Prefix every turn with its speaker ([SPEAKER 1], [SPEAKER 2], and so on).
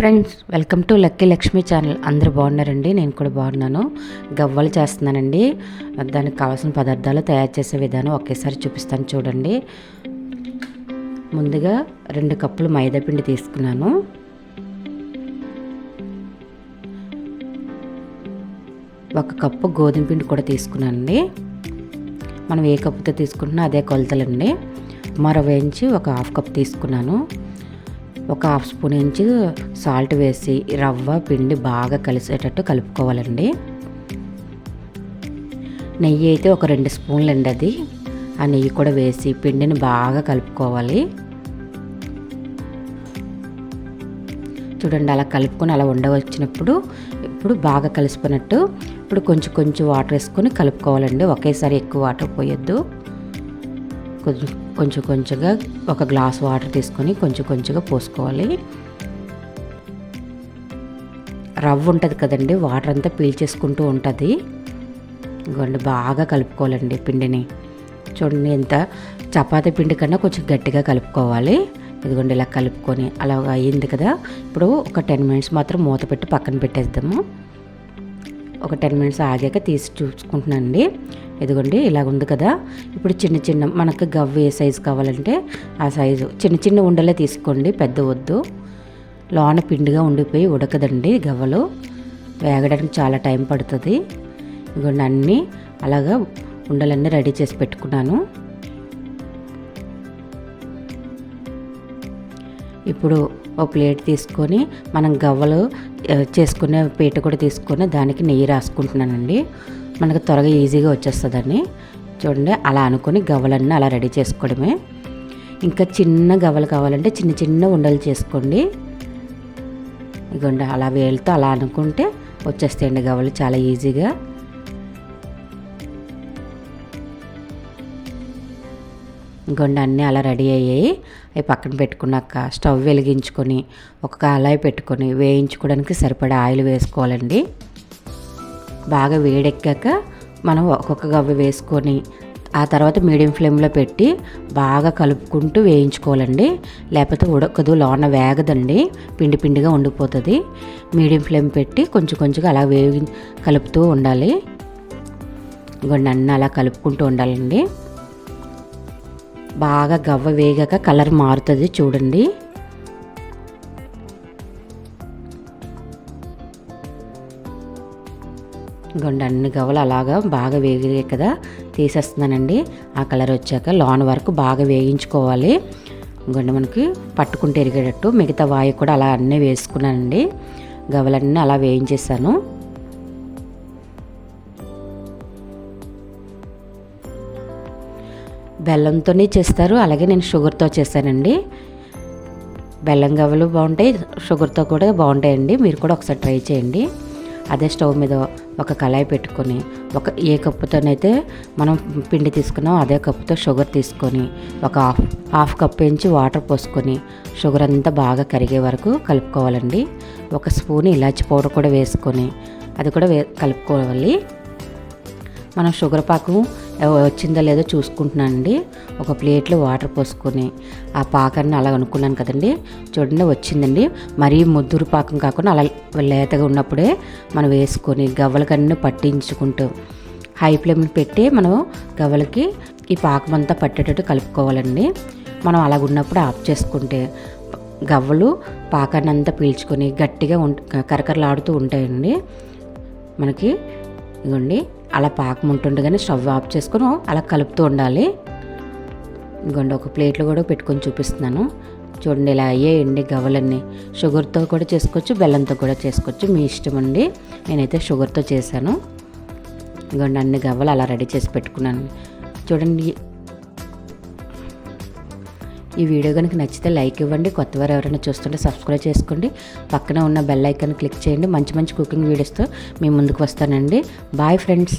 [SPEAKER 1] Friends welcome to lucky Lakshmi channel. అందరూ బాగున్నారండి? నేను కూడా బాగున్నాను. గవ్వలు చేస్తున్నానండి. దానికి కావాల్సిన పదార్థాలు తయారు చేసే విధానం ఒకేసారి చూపిస్తాను చూడండి. ముందుగా రెండు కప్పులు మైదా పిండి తీసుకున్నాను. ఒక కప్పు గోధుమ పిండి కూడా తీసుకున్నానండి. మనం ఏ కప్పుతో తీసుకుంటున్నా అదే కొలతలండి. మరో వేయించి ఒక హాఫ్ కప్ తీసుకున్నాను. ఒక హాఫ్ స్పూన్ ఇంచి సాల్ట్ వేసి రవ్వ పిండి బాగా కలిసేటట్టు కలుపుకోవాలండి. నెయ్యి అయితే ఒక రెండు స్పూన్లు అండి అది. ఆ నెయ్యి కూడా వేసి పిండిని బాగా కలుపుకోవాలి. చూడండి అలా కలుపుకొని అలా ఉండవచ్చినప్పుడు ఇప్పుడు బాగా కలిసిపోయినట్టు ఇప్పుడు కొంచెం కొంచెం వాటర్ వేసుకొని కలుపుకోవాలండి. ఒకేసారి ఎక్కువ వాటర్ పోయొద్దు. కొంచెం కొంచెం కొంచెంగా ఒక గ్లాస్ వాటర్ తీసుకొని కొంచెం కొంచెంగా పోసుకోవాలి. రవ్వ ఉంటుంది కదండి వాటర్ అంతా పీల్చేసుకుంటూ ఉంటుంది. ఇంకోండి బాగా కలుపుకోవాలండి పిండిని. చూడండి ఎంత చపాతీ పిండి కన్నా కొంచెం గట్టిగా కలుపుకోవాలి. ఇదిగోండి ఇలా కలుపుకొని అలా అయ్యింది కదా. ఇప్పుడు ఒక టెన్ మినిట్స్ మాత్రం మూత పెట్టి పక్కన పెట్టేద్దాము. ఒక టెన్ మినిట్స్ ఆగాక తీసి చూసుకుంటున్నానండి. ఇదిగోండి ఇలా ఉంది కదా. ఇప్పుడు చిన్న చిన్న మనకు గవ్వ ఏ సైజు కావాలంటే ఆ సైజు చిన్న చిన్న ఉండలే తీసుకోండి పెద్ద వద్దు. లోన పిండిగా ఉండిపోయి ఉడకదండి గవ్వలు. వేగడానికి చాలా టైం పడుతుంది. ఇదిగోండి అన్నీ అలాగా ఉండలన్నీ రెడీ చేసి పెట్టుకున్నాను. ఇప్పుడు ఒక ప్లేట్ తీసుకొని మనం గవ్వలు చేసుకునే పీట కూడా తీసుకొని దానికి నెయ్యి రాసుకుంటున్నానండి. మనకు త్వరగా ఈజీగా వచ్చేస్తుందని చూడండి అలా అనుకొని గవ్వలన్నీ అలా రెడీ చేసుకోవడమే. ఇంకా చిన్న గవ్వలు కావాలంటే చిన్న చిన్న ఉండలు చేసుకోండి. ఇగోండి అలా వేలుతో అలా అనుకుంటే వచ్చేస్తాయండి గవ్వలు చాలా ఈజీగా. ఇంకోండి అన్నీ అలా రెడీ అయ్యాయి. అవి పక్కన పెట్టుకున్నాక స్టవ్ వెలిగించుకొని ఒక కళాయి పెట్టుకొని వేయించుకోవడానికి సరిపడా ఆయిల్ వేసుకోవాలండి. బాగా వేడెక్కాక మనం ఒక్కొక్క గవ్వ వేసుకొని ఆ తర్వాత మీడియం ఫ్లేమ్లో పెట్టి బాగా కలుపుకుంటూ వేయించుకోవాలండి. లేకపోతే ఉడకదు లోన వేగదండి. పిండి పిండిగా ఉండిపోతుంది. మీడియం ఫ్లేమ్ పెట్టి కొంచెం కొంచెంగా అలా వేగి కలుపుతూ ఉండాలి. ఇంకొండి అన్నీ అలా కలుపుకుంటూ ఉండాలండి. బాగా గవ్వ వేగాక కలర్ మారుతుంది చూడండి. ఇంకోండి అన్ని గవ్వలు అలాగా బాగా వేగాయి కదా తీసేస్తున్నానండి. ఆ కలర్ వచ్చాక లోన్ వరకు బాగా వేయించుకోవాలి. ఇంకోండి మనకి పట్టుకుంటే ఎరిగేటట్టు మిగతా వాయు కూడా అలా అన్నీ వేసుకున్నానండి. గవ్వలన్నీ అలా వేయించేసాను. బెల్లంతోనే చేస్తారు. అలాగే నేను షుగర్తో చేశానండి. బెల్లం గవ్వలు బాగుంటాయి షుగర్తో కూడా బాగుంటాయండి. మీరు కూడా ఒకసారి ట్రై చేయండి. అదే స్టవ్ మీద ఒక కళాయి పెట్టుకొని ఒక ఏ కప్పుతోనైతే మనం పిండి తీసుకున్నాం అదే కప్పుతో షుగర్ తీసుకొని ఒక హాఫ్ హాఫ్ కప్ పెంచి వాటర్ పోసుకొని షుగర్ అంతా బాగా కరిగే వరకు కలుపుకోవాలండి. ఒక స్పూన్ ఇలాచి పౌడర్ కూడా వేసుకొని అది కూడా వే కలుపుకోవాలి. మనం షుగర్ పాకం వచ్చిందో లేదో చూసుకుంటున్నానండి ఒక ప్లేట్లో వాటర్ పోసుకొని ఆ పాకాన్ని అలా అనుకున్నాను కదండి. చూడండి వచ్చిందండి. మరీ ముద్దురు పాకం కాకుండా అలా లేతగా ఉన్నప్పుడే మనం వేసుకొని గవ్వలకన్నీ పట్టించుకుంటూ హై ఫ్లేమ్ పెట్టి మనం గవ్వలకి ఈ పాకం అంతా పట్టేటట్టు కలుపుకోవాలండి. మనం అలాగ ఉన్నప్పుడు ఆఫ్ చేసుకుంటే గవ్వలు పాకాన్ని అంతా పీల్చుకొని గట్టిగా ఉంట కరకరలాడుతూ ఉంటాయండి. మనకి ఇదిగోండి అలా పాకం ఉంటుండగానే స్టవ్ ఆఫ్ చేసుకొని అలా కలుపుతూ ఉండాలి. ఇంకొండ ఒక ప్లేట్లో కూడా పెట్టుకొని చూపిస్తున్నాను. చూడండి ఇలా అయ్యేయండి గవలన్నీ షుగర్తో కూడా చేసుకోవచ్చు బెల్లంతో కూడా చేసుకోవచ్చు. మీ ఇష్టం అండి. నేనైతే షుగర్తో చేశాను. ఇంకోండి అన్ని గవ్వలు అలా రెడీ చేసి పెట్టుకున్నాను. చూడండి ఈ వీడియో కనుక నచ్చితే లైక్ ఇవ్వండి. కొత్తవారు ఎవరైనా చూస్తుంటే సబ్స్క్రైబ్ చేసుకోండి. పక్కన ఉన్న బెల్ ఐకాన్ క్లిక్ చేయండి. మంచి మంచి కుకింగ్ వీడియోస్తో మీ ముందుకు వస్తానండి. Bye friends.